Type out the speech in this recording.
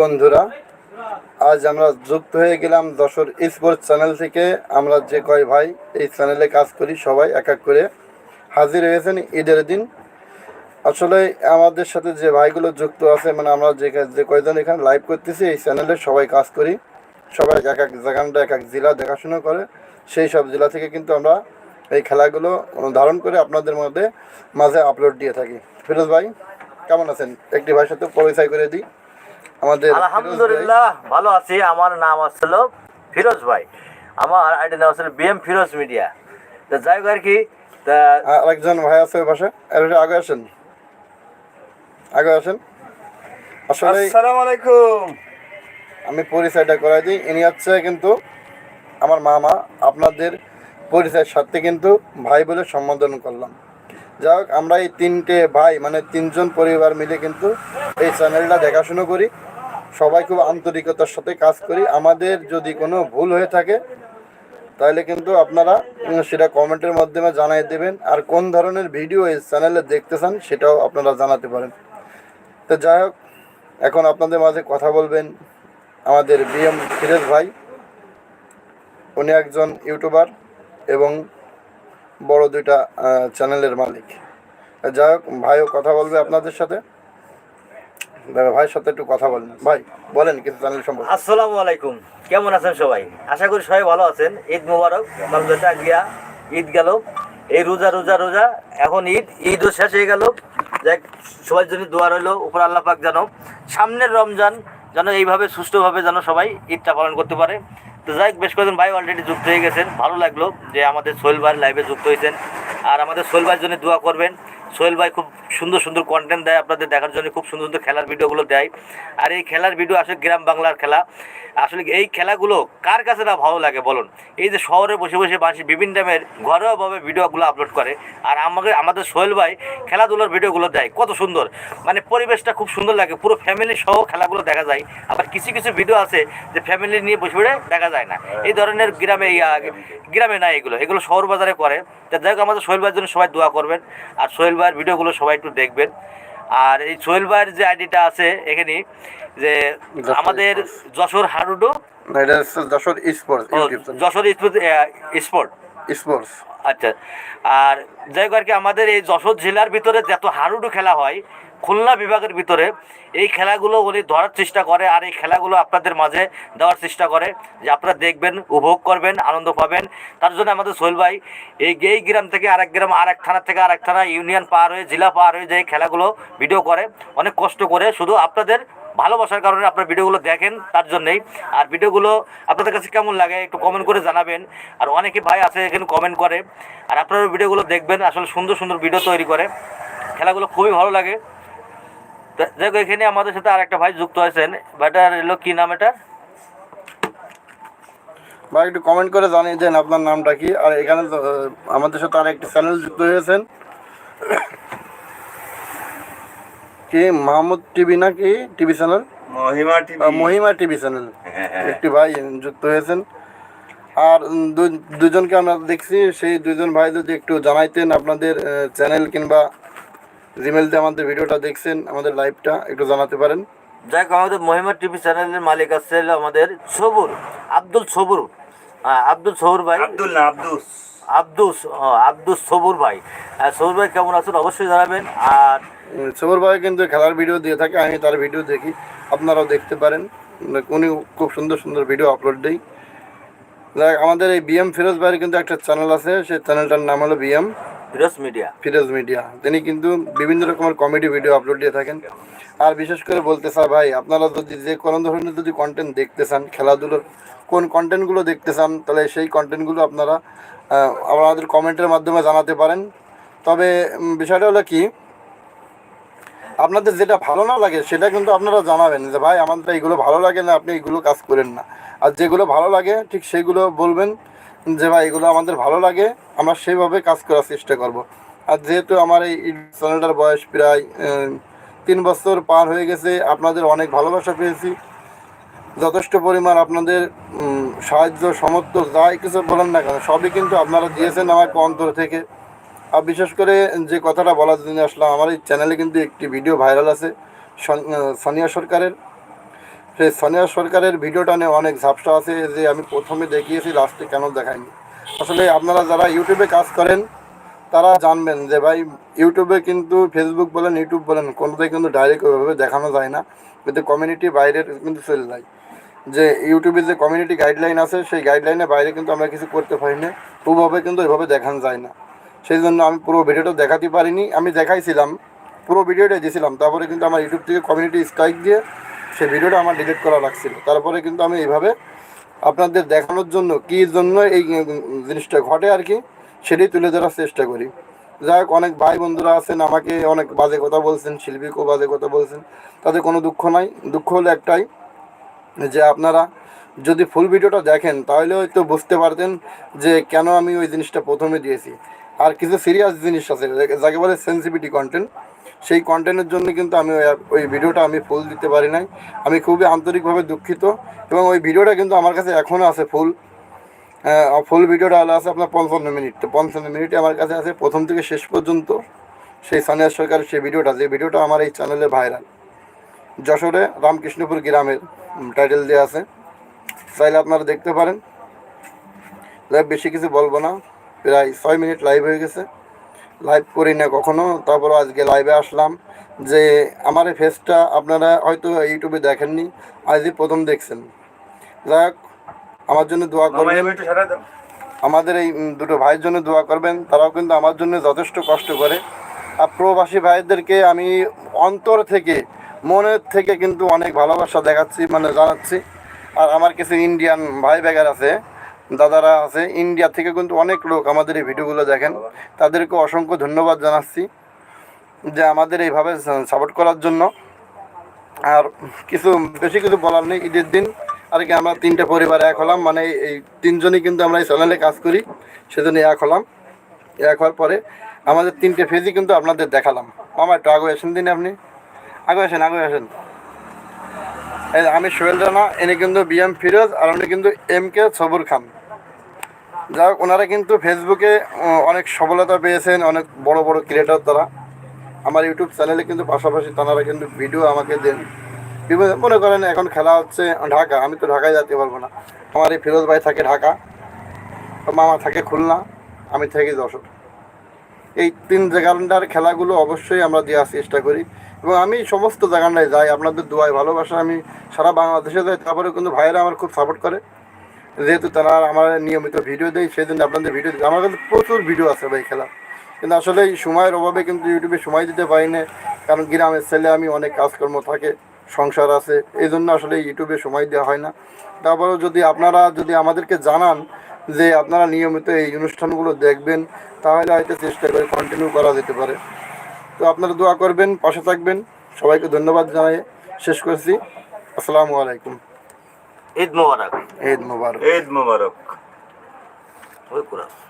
বন্ধুরা, আজ আমরা যুক্ত হয়ে গেলাম যশোর স্পোর্টস চ্যানেল থেকে। আমরা যে কয় ভাই এই চ্যানেলে কাজ করি, সবাই এক এক করে হাজির হয়েছেন ঈদের দিন। আসলে আমাদের সাথে যে ভাইগুলো যুক্ত আছে মানে আমরা যে যে কয়জন এখানে লাইভ করতেছি, এই চ্যানেলে সবাই কাজ করি। সবাই এক এক জায়গাটা, এক এক জেলা দেখাশোনা করে। সেই সব জেলা থেকে কিন্তু আমরা এই খেলাগুলো ধারণ করে আপনাদের মধ্যে, মাঝে আপলোড দিয়ে থাকি। ফিরোজ ভাই, কেমন আছেন? একটি ভাইয়ের সাথে পরিচয় করে দিই। আমাদের আলহামদুলিল্লাহ ভালো আছি। আমার নাম আসছিল ফিরোজ ভাই। আমার আইডি নাম আসলে বিএম ফিরোজ মিডিয়া। তো যাই হোক আর কি আরেকজন ভাই আছে ওই পাশে। আগে আসেন। আগে আসেন। আসলে আসসালামু আলাইকুম। আমি পরিচয়টা করাই দিই। ইনি হচ্ছে কিন্তু আমার মামা। আপনাদের পরিচয়ের সাথে কিন্তু ভাই বলে সম্বোধন করলাম। যাই হোক আমরা এই তিনটে ভাই মানে তিনজন পরিবার মিলে কিন্তু এই চ্যানেলটা দেখাশুনো করি। সবাই খুব আন্তরিকতার সাথে কাজ করি। আমাদের যদি কোনো ভুল হয়ে থাকে, তাহলে কিন্তু আপনারা সেটা কমেন্টের মাধ্যমে জানাই দেবেন। আর কোন ধরনের ভিডিও এই চ্যানেলে দেখতে চান, সেটাও আপনারা জানাতে পারেন। তো যাই হোক, এখন আপনাদের মাঝে কথা বলবেন আমাদের বিএম ফিরেজ ভাই। উনি একজন ইউটিউবার এবং বড় দুইটা চ্যানেলের মালিক। যাই হোক, ভাইও কথা বলবে আপনাদের সাথে। দাদা, ভাইয়ের সাথে একটু কথা বলেন। ভাই বলেন কিছু চ্যানেল সম্পর্কে। আসসালামু আলাইকুম। কেমন আছেন সবাই? আশা করি সবাই ভালো আছেন। ঈদ মুবারক মামলাটা গিয়া ঈদ গেল। এই রোজা রোজা রোজা। এখন ঈদ ঈদও শেষ হয়ে গেল। যাক সবার জন্য দোয়া রইল। উপর আল্লাহ পাক যেন সামনের রমজান যেন এইভাবে সুষ্ঠুভাবে যেন সবাই ঈদটা পালন করতে পারে। তো যাই বেশ কয়েকজন ভাই অলরেডি যুক্ত হয়ে গেছেন। ভালো লাগল যে আমাদের সোহেল ভাই লাইভে যুক্ত হয়েছেন। আর আমাদের সোহেল ভাইয়ের জন্য দোয়া করবেন। সোহেল ভাই খুব সুন্দর সুন্দর কন্টেন্ট দেয় আপনাদের দেখার জন্য, খুব সুন্দর সুন্দর খেলার ভিডিওগুলো দেয়। আর এই খেলার ভিডিও আসলে গ্রাম বাংলার খেলা। আসলে এই খেলাগুলো কার কাছে না ভালো লাগে বলুন? এই যে শহরে বসে বসে মানুষ বিভিন্ন টাইমের ঘরোয়াভাবে ভিডিওগুলো আপলোড করে, আর আমাকে আমাদের সোহেল ভাই খেলাধুলার ভিডিওগুলো দেয়, কত সুন্দর। মানে পরিবেশটা খুব সুন্দর লাগে, পুরো ফ্যামিলি সহ খেলাগুলো দেখা যায়। আবার কিছু কিছু ভিডিও আছে যে ফ্যামিলি নিয়ে বসে বসে দেখা যায় না। এই ধরনের গ্রামে গ্রামে নাই এগুলো। এগুলো শহর বাজারে করে। যাই হোক, আমাদের সোহেল ভাইয়ের জন্য সবাই দোয়া করবেন। আর সোহেল ভাইয়ের ভিডিওগুলো সবাই একটু দেখবেন। আর এই সোহেল ভাইয়ের যে আইডিটা আছে এখানে যে আমাদের Jessore হারুডো Jessore sports Jessore sports sport sports আচ্ছা। আর যাই হোক আর কি আমাদের এই যশোর জেলার ভিতরে যত হারুডু খেলা হয় খুলনা বিভাগের ভিতরে এই খেলাগুলো উনি ধরার চেষ্টা করে আর এই খেলাগুলো আপনাদের মাঝে দেওয়ার চেষ্টা করে যে আপনারা দেখবেন, উপভোগ করবেন, আনন্দ পাবেন। তার জন্য আমাদের সোহেল ভাই, এই এই গ্রাম থেকে আরেক গ্রাম, আরেক থানা থেকে আরেক থানা, ইউনিয়ন পার হয়ে, জেলা পার হয়ে যে খেলাগুলো ভিডিও করে, অনেক কষ্ট করে শুধু আপনাদের ভালোবাসার কারণে আপনার ভিডিওগুলো দেখেন, তার জন্যেই। আর ভিডিওগুলো আপনাদের কাছে কেমন লাগে একটু কমেন্ট করে জানাবেন। আর অনেকে ভাই আছে, এখানে কমেন্ট করে। আর আপনারা ভিডিওগুলো দেখবেন, আসলে সুন্দর সুন্দর ভিডিও তৈরি করে। খেলাগুলো খুবই ভালো লাগে। হোক, এখানে আমাদের সাথে আর একটা ভাই যুক্ত হয়েছেন ভাইটার এলো কি নাম এটা ভাই একটু কমেন্ট করে জানিয়ে দেন আপনার নামটা কি। আর এখানে আমাদের সাথে আর একটি চ্যানেল যুক্ত হয়েছেন। কি মাহমুদ টিভি না কি TV channel Mahima TV. Mahima TV channel একটি ভাই যুক্ত হয়েছেন। আর দুজনকে আমরা দেখছি। সেই দুজন ভাই যদি একটু জানাইতেন আপনাদের চ্যানেল কিংবা জিমেল দিয়ে আমাদের ভিডিওটা দেখছেন আমাদের লাইভটা একটু জানাতে পারেন। যাই হোক, আমাদের মহিমা টিভি চ্যানেলের মালিক আছে আমাদের সবুর আব্দুল সবুর। আব্দুল সবুর ভাই। আব্দুল না আব্দুস। আব্দুস আব্দুস সবুর ভাই। আর সবুর ভাই কেমন আছেন? অবশ্যই জানাবেন। আর সবুর ভাই কিন্তু খেলার ভিডিও দিয়ে থাকে আমি তার ভিডিও দেখি আপনারাও দেখতে পারেন। উনি খুব সুন্দর সুন্দর ভিডিও আপলোড দেই। যাক, আমাদের এই বিএম ফিরোজ ভাইয়ের কিন্তু একটা চ্যানেল আছে সেই চ্যানেলটার নাম হলো BM. Firoz media. Firoz media. তিনি কিন্তু বিভিন্ন রকমের কমেডি ভিডিও আপলোড দিয়ে থাকেন। আর বিশেষ করে বলতে চাই ভাই, আপনারা যদি যে কোনো ধরনের যদি কন্টেন্ট দেখতে চান, খেলাধুলোর, কোন কন্টেন্টগুলো দেখতে চান, তাহলে সেই কন্টেন্টগুলো আপনারা আমাদের কমেন্টের মাধ্যমে জানাতে পারেন। তবে বিষয়টা হলো কি, আপনাদের যেটা ভালো না লাগে, সেটা কিন্তু আপনারা জানাবেন যে ভাই আমাদের এইগুলো ভালো লাগে না, আপনি এইগুলো কাজ করেন না। আর যেগুলো ভালো লাগে, ঠিক সেইগুলো বলবেন। যে ভাই, এগুলো আমাদের ভালো লাগে, আমরা সেইভাবে কাজ করার চেষ্টা করব। আর যেহেতু আমার এই চ্যানেলটার বয়স প্রায় তিন বছর পার হয়ে গেছে, আপনাদের অনেক ভালোবাসা পেয়েছি। যথেষ্ট পরিমাণ আপনাদের সাহায্য সমর্থ যাই কিছু বলেন না কেন, সবই কিন্তু আপনারা দিয়েছেন আমাকে অন্তর থেকে। আর বিশেষ করে যে কথাটা বলার জন্য আসলাম, আমার এই চ্যানেলে কিন্তু একটি ভিডিও ভাইরাল আছে, সন- সানিয়া সরকারের। সেই সোনিয়া সরকারের ভিডিওটা নিয়ে অনেক ঝাপসা আছে, যে আমি প্রথমে দেখিয়েছি লাস্টে কেন দেখাইনি? আসলে আপনারা যারা ইউটিউবে কাজ করেন, তারা জানবেন যে ভাই ইউটিউবে কিন্তু ফেসবুক বলেন ইউটিউব বলেন, কোনোটাই কিন্তু ডাইরেক্ট ওইভাবে দেখানো যায় না। কিন্তু কমিউনিটি বাইরের কিন্তু চলে যায়। যে ইউটিউবে যে কমিউনিটি গাইডলাইন আছে, সেই গাইডলাইনের বাইরে কিন্তু আমরা কিছু করতে পারি না। ওভাবে কিন্তু এভাবে দেখানো যায় না। সেই জন্য আমি পুরো ভিডিওটা দেখাতে পারিনি। আমি দেখাইছিলাম, পুরো ভিডিওটাই দিয়েছিলাম তারপরে কিন্তু আমার ইউটিউব থেকে কমিউনিটি স্ট্রাইক দিয়ে সেই ভিডিওটা আমার ডিলিট করা লাগছিল। তারপরে কিন্তু আমি এইভাবে আপনাদের দেখানোর জন্য কী জন্য এই জিনিসটা ঘটে আর কি, সেটাই তুলে ধরার চেষ্টা করি। যাই হোক, অনেক ভাই বন্ধুরা আছেন, আমাকে অনেক বাজে কথা বলছেন, শিল্পীকেও বাজে কথা বলছেন, তাদের কোনো দুঃখ নাই। দুঃখ হলো একটাই যে আপনারা যদি ফুল ভিডিওটা দেখেন, তাহলে হয়তো বুঝতে পারতেন যে কেন আমি ওই জিনিসটা প্রথমে দিয়েছি। আর কিছু সিরিয়াস জিনিস আছে, যাকে- বলে সেন্সিটিভিটি কন্টেন্ট সেই কন্টেন্টের জন্য কিন্তু আমি ওই ভিডিওটা আমি ফুল দিতে পারি নাই। আমি খুবই আন্তরিকভাবে দুঃখিত এবং ওই ভিডিওটা কিন্তু আমার কাছে এখনও আছে ফুল ফুল ভিডিওটা হলো আছে আপনার পঞ্চান্ন মিনিট। তো পঞ্চান্ন মিনিটে আমার কাছে আছে। প্রথম থেকে শেষ পর্যন্ত সেই সানিয়া সরকারের সেই ভিডিওটা যে ভিডিওটা আমার এই চ্যানেলে ভাইরাল যশোরে রামকৃষ্ণপুর গ্রামের টাইটেল দেওয়া আছে। চাইলে আপনারা দেখতে পারেন। বেশি কিছু বলব না। প্রায় ছয় মিনিট লাইভ হয়ে গেছে। লাইভ করি না কখনো। তারপর আজকে লাইভে আসলাম যে আমার এই ফেসটা আপনারা হয়তো ইউটিউবে দেখেননি আজই প্রথম দেখছেন। যাই হোক আমার জন্য দোয়া করবেন। আমাদের এই দুটো ভাইয়ের জন্য দোয়া করবেন তারাও কিন্তু আমার জন্য যথেষ্ট কষ্ট করে। আর প্রবাসী ভাইদেরকে আমি অন্তর থেকে মনের থেকে কিন্তু অনেক ভালোবাসা দেখাচ্ছি মানে জানাচ্ছি। আর আমার কিছু ইন্ডিয়ান ভাই বেগার আছে দাদারা আছে ইন্ডিয়া থেকে কিন্তু অনেক লোক আমাদের এই ভিডিওগুলো দেখেন। তাদেরকে অসংখ্য ধন্যবাদ জানাচ্ছি যে আমাদের এইভাবে সাপোর্ট করার জন্য। আর কিছু, বেশি কিছু বলার নেই, ঈদের দিন। আর কি আমরা তিনটে পরিবার এক হলাম মানে এই তিনজনই কিন্তু আমরা এই চ্যানেলে কাজ করি সেজন্য এক হলাম। এক হওয়ার পরে আমাদের তিনটে ফেজই কিন্তু আপনাদের দেখালাম। মামা, একটু আগে আসেন দিন আপনি। আগে আসেন আগে আসেন। আমি সোহেল রানা এনে কিন্তু বিএম ফিরোজ আর উনি কিন্তু এম কে সবুর খান যাই ওনারা কিন্তু ফেসবুকে অনেক সফলতা পেয়েছেন, অনেক বড় বড় ক্রিয়েটার তারা। আমার ইউটিউব চ্যানেলে কিন্তু পাশাপাশি তারা কিন্তু ভিডিও আমাকে দেন। বিভিন্ন মনে করেন এখন খেলা হচ্ছে ঢাকা, আমি তো ঢাকায় যেতে পারব না। আমার এই ফিরোজ ভাই থাকে ঢাকা মামা থাকে খুলনা, আমি থাকি যশোর। এই তিন জায়গাটার খেলাগুলো অবশ্যই আমরা দেওয়ার চেষ্টা করি। এবং আমি সমস্ত জায়গাটায় যাই, আপনাদের দোয়ায় ভালোবাসা, আমি সারা বাংলাদেশে যাই তারপরে কিন্তু ভাইয়েরা আমার খুব সাপোর্ট করে। যেহেতু তারা আমার নিয়মিত ভিডিও দেয় সেই জন্য আপনাদের ভিডিও দিই আমার কাছে প্রচুর ভিডিও আছে ভাই খেলা। কিন্তু আসলে এই সময়ের অভাবে কিন্তু ইউটিউবে সময় দিতে পারি না। কারণ গ্রামের ছেলে আমি অনেক কাজকর্ম থাকে, সংসার আছে এই জন্য আসলে ইউটিউবে সময় দেওয়া হয় না। তারপরেও যদি আপনারা যদি আমাদেরকে জানান যে আপনারা নিয়মিত এই অনুষ্ঠানগুলো দেখবেন, তাহলে হয়তো চেষ্টা করে কন্টিনিউ করা যেতে পারে। তো আপনারা দোয়া করবেন, পাশে থাকবেন। সবাইকে ধন্যবাদ জানাই শেষ করছি। আসসালামু আলাইকুম। ঈদ মোবারক। ঈদ মুবারক। ঈদ মোবারক। ওই কোরআন।